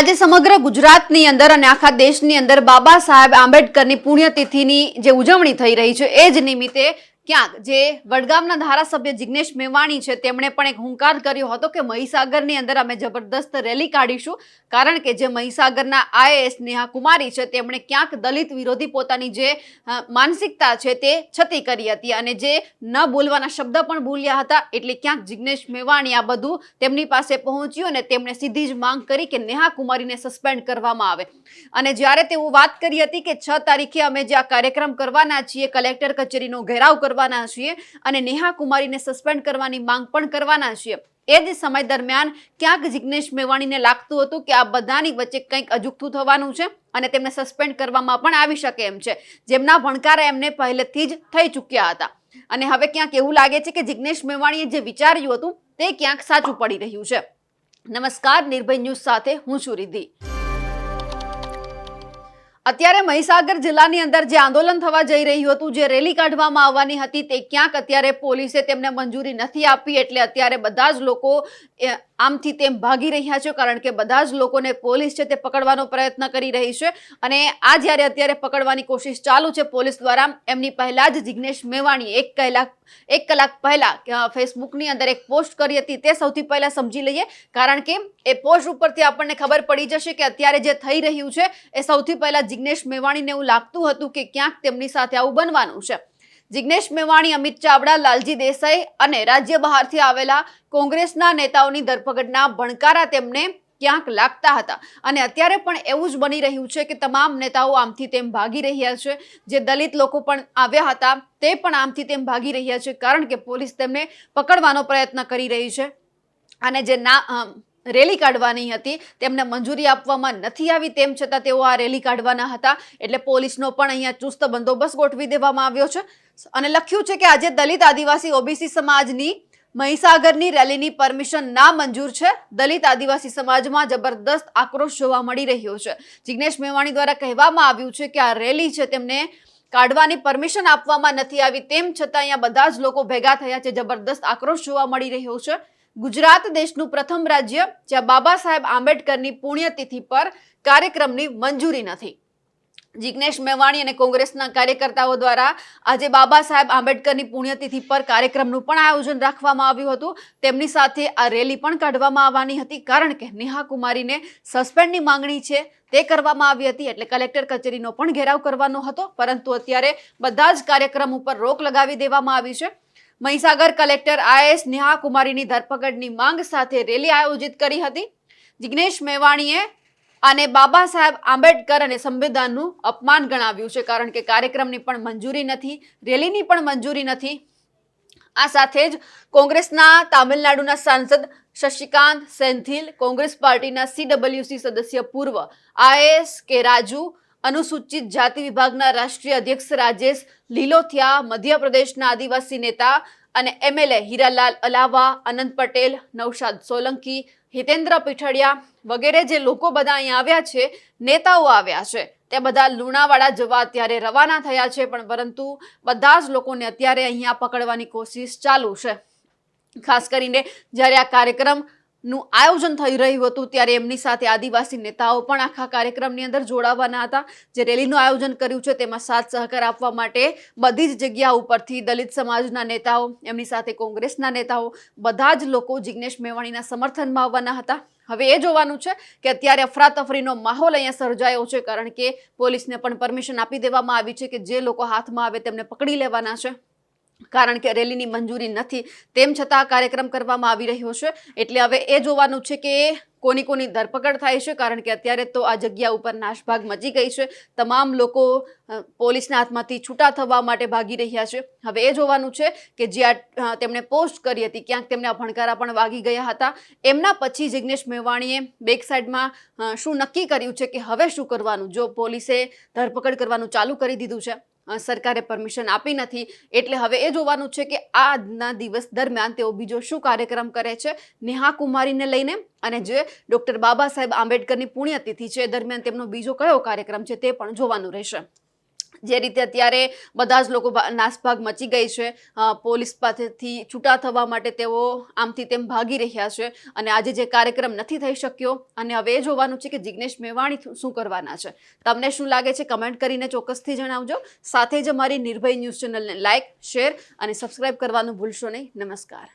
આજે સમગ્ર ગુજરાતની અંદર અને આખા દેશની અંદર બાબા સાહેબ આંબેડકરની પુણ્યતિથિની જે ઉજવણી થઈ રહી છે, એ જ નિમિત્તે ક્યાંક? જે વડગામના ધારાસભ્ય જિગ્નેશ મેવાણી છે, તેમણે પણ એક હુંકાર કર્યો હતો કે મહીસાગરની અંદર અમે જબરદસ્ત રેલી કાઢીશું. કારણ કે જે મહીસાગરના આઈએએસ નેહા કુમારી છે, તેમણે ક્યાંક દલિત વિરોધી પોતાની જે માનસિકતા છે તે છતી કરી હતી અને જે ન બોલવાના શબ્દ પણ બોલ્યા હતા, એટલે ક્યાંક જિગ્નેશ મેવાણી આ બધું તેમની પાસે પહોંચ્યું અને તેમણે સીધી જ માંગ કરી કે નેહા કુમારીને સસ્પેન્ડ કરવામાં આવે. અને જ્યારે તેઓ વાત કરી હતી કે છ તારીખે અમે જે આ કાર્યક્રમ કરવાના છીએ, કલેક્ટર કચેરીનો ઘેરાવ કરવાના છીએ અને નેહા કુમારીને સસ્પેન્ડ કરવાની માંગ પણ કરવાના છીએ. એ જ સમય દરમિયાન ક્યાંક જિગ્નેશ મેવાણીને લાગતું હતું કે આ બધાની વચ્ચે કંઈક અજુગતું થવાનું છે અને તેમને સસ્પેન્ડ કરવામાં પણ આવી શકે એમ છે. જેમના ભણકારા એમને પહેલેથી જ થઈ ચૂક્યા હતા. અને હવે ક્યાંક એવું લાગે છે કે જિગ્નેશ મેવાણીએ જે વિચાર્યું હતું તે ક્યાંક સાચું પડી રહ્યું છે. નમસ્કાર, નિર્ભય ન્યૂઝ સાથે હું છું રિદ્ધિ. અત્યારે મહીસાગર જિલ્લાની અંદર જે આંદોલન થવા જઈ રહ્યું હતું, જે રેલી કાઢવામાં આવવાની હતી, તે ક્યાંક અત્યારે પોલીસે તેમને મંજૂરી નથી આપી, એટલે અત્યારે બધા જ લોકો આમથી તેમ ભાગી રહ્યા છે કારણ કે બધા જ લોકોને પોલીસ છે તે પકડવાનો પ્રયત્ન કરી રહી છે અને આ જ્યારે અત્યારે પકડવાની કોશિશ ચાલુ છે પોલીસ દ્વારા, એમની પહેલા જ જિગ્નેશ મેવાણી એક કલાક એક કલાક પહેલા ફેસબુકની અંદર એક પોસ્ટ કરી હતી તે સૌથી પહેલા સમજી લઈએ. કારણ કે એ પોસ્ટ ઉપરથી આપણને ખબર પડી જશે કે અત્યારે જે થઈ રહ્યું છે એ સૌથી પહેલા જિગ્નેશ મેવાણીને એવું લાગતું હતું કે ક્યાંક તેમની સાથે આવું બનવાનું છે. જિગ્નેશ મેવાણી, અમિત ચાવડા, લાલજી દેસાઈ અને રાજ્ય બહારથી આવેલા કોંગ્રેસના નેતાઓની ધરપકડના ભણકારા તેમને ક્યાંક લાગતા હતા. અને અત્યારે પણ એવું જ બની રહ્યું છે કે તમામ નેતાઓ આમથી તેમ ભાગી રહ્યા છે. જે દલિત લોકો પણ આવ્યા હતા તે પણ આમથી તેમ ભાગી રહ્યા છે કારણ કે પોલીસ તેમને પકડવાનો પ્રયત્ન કરી રહી છે. અને જે ના રેલી કાઢવાની હતી. તેમને મંજૂરી આપવામાં નથી આવી તેમ છતાં તેઓ આ રેલી કાઢવાના હતા. એટલે પોલીસનો પણ અહીંયા ચુસ્ત બંદોબસ્ત ગોઠવી દેવામાં આવ્યો છે. અને લખ્યું છે કે આજે દલિત આદિવાસી ઓબીસી સમાજની મહીસાગરની રેલીની પરમિશન ના મંજૂર છે. દલિત આદિવાસી સમાજમાં જબરદસ્ત આક્રોશ જોવા મળી રહ્યો છે. જિગ્નેશ મેવાણી દ્વારા કહેવામાં આવ્યું છે કે આ રેલી છે તેમને કાઢવાની પરમિશન આપવામાં નથી આવી તેમ છતાં અહીંયા બધા જ લોકો ભેગા થયા છે. જબરદસ્ત આક્રોશ જોવા મળી રહ્યો છે. ગુજરાત દેશનું પ્રથમ રાજ્ય, જ્યાં બાબા સાહેબ આંબેડકરની પુણ્યતિથિ પર કાર્યક્રમની મંજૂરી નથી. જિજ્ઞેશ મેવાણી અને કોંગ્રેસના કાર્યકર્તાઓ દ્વારા આજે બાબા સાહેબ આંબેડકરની પુણ્યતિથિ પર કાર્યક્રમનું પણ આયોજન રાખવામાં આવ્યું હતું. તેમની સાથે આ રેલી પણ કાઢવામાં આવવાની હતી, કારણ કે નેહા કુમારીને સસ્પેન્ડની માંગણી છે, તે કરવામાં આવી હતી, એટલે કલેક્ટર કચેરીનો પણ ઘેરાવ કરવાનો હતો, પરંતુ અત્યારે બધા જ કાર્યક્રમ ઉપર રોક લગાવી દેવામાં આવી છે. મહીસાગર કલેક્ટર આઈએસ નેહા કુમારીની ધરપકડની માંગ સાથે રેલી આયોજિત કરી હતી. જિગ્નેશ મેવાણીએ આને બાબા સાહેબ આંબેડકર અને સંવિધાનનું અપમાન ગણાવ્યું છે, કારણ કે કાર્યક્રમની પણ મંજૂરી નથી, રેલીની પણ મંજૂરી નથી. આ સાથે જ કોંગ્રેસના તામિલનાડુના સાંસદ શશિકાંત સેન્થિલ કોંગ્રેસ પાર્ટીના સીડબ્લ્યુસી સદસ્ય પૂર્વ આઈએસ કે રાજુ અનુસૂચિત જાતિ વિભાગના રાષ્ટ્રીય અધ્યક્ષ રાજેશ લીલોથિયા, મધ્યપ્રદેશના આદિવાસી નેતા અને એમએલએ હીરાલાલ અલાવા અનંત પટેલ, નૌશાદ સોલંકી, હિતેન્દ્ર પીઠડિયા વગેરે જે લોકો બધા અહીંયા આવ્યા છે, નેતાઓ આવ્યા છે. તે બધા લુણાવાડા જવા અત્યારે રવાના થયા છે, પણ પરંતુ બધા જ લોકોને અત્યારે અહીંયા પકડવાની કોશિશ ચાલુ છે. ખાસ કરીને જ્યારે આ કાર્યક્રમનું આયોજન થઈ રહ્યું હતું ત્યારે એમની સાથે આદિવાસી નેતાઓ પણ આખા કાર્યક્રમની અંદર જોડાવાના હતા. જે રેલીનું આયોજન કર્યું છે તેમાં સાથ સહકાર આપવા માટે બધી જ જગ્યા ઉપરથી દલિત સમાજના નેતાઓ, એમની સાથે કોંગ્રેસના નેતાઓ, બધા જ લોકો જિગ્નેશ મેવાણીના સમર્થનમાં આવવાના હતા. હવે એ જોવાનું છે કે અત્યારે અફરાતફરીનો માહોલ અહીંયા સર્જાયો છે કારણ કે પોલીસને પણ પરમિશન આપી દેવામાં આવી છે કે જે લોકો હાથમાં આવે તેમને પકડી લેવાના છે. કારણ કે રેલીની મંજૂરી નથી. તેમ છતાં કાર્યક્રમ કરવામાં આવી રહ્યો છે. એટલે હવે એ જોવાનું છે કે કોની કોની ધરપકડ થાય છે, કારણ કે અત્યારે તો આ જગ્યા ઉપર નાશભાગ મચી ગઈ છે. તમામ લોકો પોલીસના હાથમાંથી છૂટા થવા માટે ભાગી રહ્યા છે. હવે એ જોવાનું છે કે જે તેમણે પોસ્ટ કરી હતી, ક્યાંક તેમને ભણકારા પણ વાગી ગયા હતા. એમના પછી જિગ્નેશ મેવાણીએ બેક સાઈડમાં શું નક્કી કર્યું છે કે હવે શું કરવાનું, જો પોલીસે ધરપકડ કરવાનું ચાલુ કરી દીધું છે? સરકારે પરમિશન આપી નથી. એટલે હવે એ જોવાનું છે કે આજના દિવસ દરમિયાન તેઓ બીજો શું કાર્યક્રમ કરે છે? નેહા કુમારીને લઈને અને જે ડોક્ટર બાબા સાહેબ આંબેડકરની પુણ્યતિથિ છે દરમિયાન તેમનો બીજો કયો કાર્યક્રમ છે તે પણ જોવાનું રહેશે. જે રીતે અત્યારે બધા જ લોકો નાસભાગ મચી ગઈ છે. પોલીસ પાસેથી છૂટા થવા માટે તેઓ આમથી તેમ ભાગી રહ્યા છે અને આજે જે કાર્યક્રમ નથી થઈ શક્યો અને હવે એ જોવાનું છે કે જિગ્નેશ મેવાણી શું કરવાના છે. તમને શું લાગે છે કમેન્ટ કરીને ચોક્કસથી જણાવજો. સાથે જ અમારી નિર્ભય ન્યૂઝ ચેનલને લાઇક શેર અને સબસ્ક્રાઇબ કરવાનું ભૂલશો નહીં. નમસ્કાર.